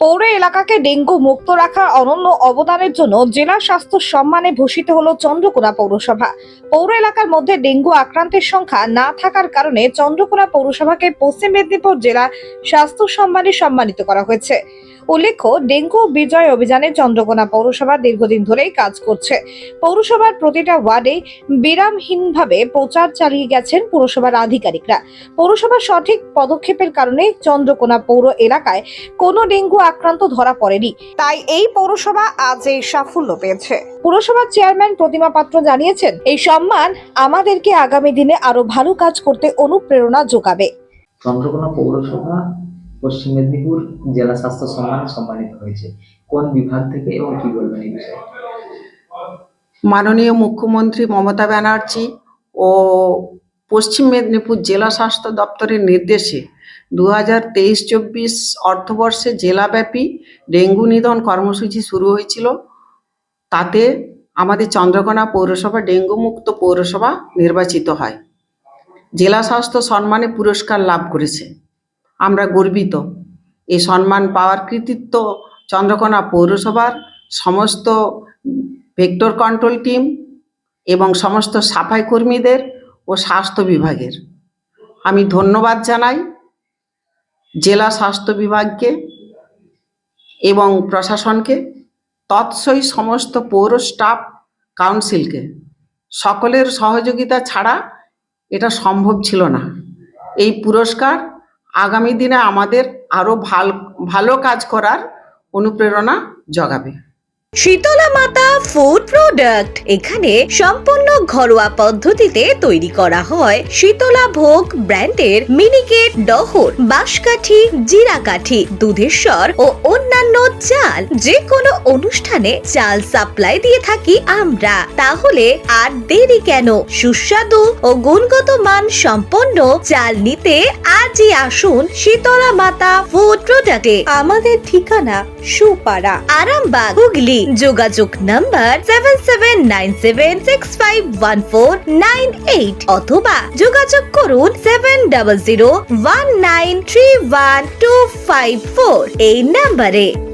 পৌর এলাকাকে ডেঙ্গু মুক্ত রাখার অনন্য অবদানের জন্য জেলা স্বাস্থ্য সম্মানে ভূষিত হল চন্দ্রকোনা পৌরসভা। পৌর এলাকার মধ্যে ডেঙ্গু আক্রান্তের সংখ্যা না থাকার কারণে চন্দ্রকোনা পৌরসভাকে পশ্চিম মেদিনীপুর জেলা স্বাস্থ্য সম্মানে সম্মানিত করা হয়েছে। উল্লেখ্য, ডেঙ্গু বিজয় অভিযানে চন্দ্রকোনা পৌরসভা দীর্ঘদিন ধরেই কাজ করছে। পৌরসভার প্রতিটা ওয়ার্ডে বিরামহীনভাবে প্রচার চালিয়ে গেছেন পৌরসভার আধিকারিকরা। পৌরসভার সঠিক পদক্ষেপের কারণে চন্দ্রকোনা পৌর এলাকায় কোনো ডেঙ্গু আক্রান্ত ধরা পড়েনি। তাই এই পৌরসভা আজ এই সাফল্য পেয়েছে। পুরসভার চেয়ারম্যান প্রতিমা পাত্র জানিয়েছেন এই সম্মান আমাদেরকে আগামী দিনে আরও ভালো কাজ করতে অনুপ্রেরণা যোগাবে। চন্দ্রকোনা পৌরসভা পশ্চিম মেদিনীপুর জেলা স্বাস্থ্য সম্মান সম্মানিত হয়েছে। কোন বিভাগ থেকে এবং কি বলবেন এই বিষয়ে? মাননীয় মুখ্যমন্ত্রী মমতা ব্যানার্জি ও পশ্চিম মেদিনীপুর জেলা স্বাস্থ্য দপ্তরের নির্দেশে দু হাজার তেইশ চব্বিশ অর্থবর্ষে জেলাব্যাপী ডেঙ্গু নিধন কর্মসূচি শুরু হয়েছিল। তাতে আমাদের চন্দ্রকোনা পৌরসভা ডেঙ্গু মুক্ত পৌরসভা নির্বাচিত হয়। জেলা স্বাস্থ্য সম্মানে পুরস্কার লাভ করেছে। আমরা গর্বিত। এই সম্মান পাওয়ার কৃতিত্ব চন্দ্রকোনা পৌরসভার সমস্ত ভেক্টর কন্ট্রোল টিম এবং সমস্ত সাফাই কর্মীদের ও স্বাস্থ্য বিভাগের। আমি ধন্যবাদ জানাই। জেলা স্বাস্থ্য বিভাগকে এবং প্রশাসনকে, তৎসই সমস্ত পৌর স্টাফ কাউন্সিলকে। সকলের সহযোগিতা ছাড়া এটা সম্ভব ছিল না। এই পুরস্কার আগামী দিনে আমাদের আরও ভালো, ভালো কাজ করার অনুপ্রেরণা জগাবে। শীতলা মাতা ফুড প্রোডাক্ট এখানে সম্পূর্ণ ঘরোয়া পদ্ধতিতে তৈরি করা হয়। শীতলা ভোগ ব্র্যান্ডের মিনিকেট ডহর, বাঁশকাঠি, জিরাকাঠি দুধেশ্বর ও অন্যান্য চাল। যে কোনো অনুষ্ঠানে চাল সাপ্লাই দিয়ে থাকি আমরা। তাহলে আর দেরি কেন? সুস্বাদু ও গুণগত মান সম্পন্ন চাল নিতে আজই আসুন শীতলা মাতা ফুড প্রোডাক্টে আমাদের ঠিকানা সুপাড়া, আরামবাগ, হুগলি। যোগাযোগ নাম্বার সেভেন অথবা যোগাযোগ করুন seven double zero one nine three one two five four এই নাম্বারে।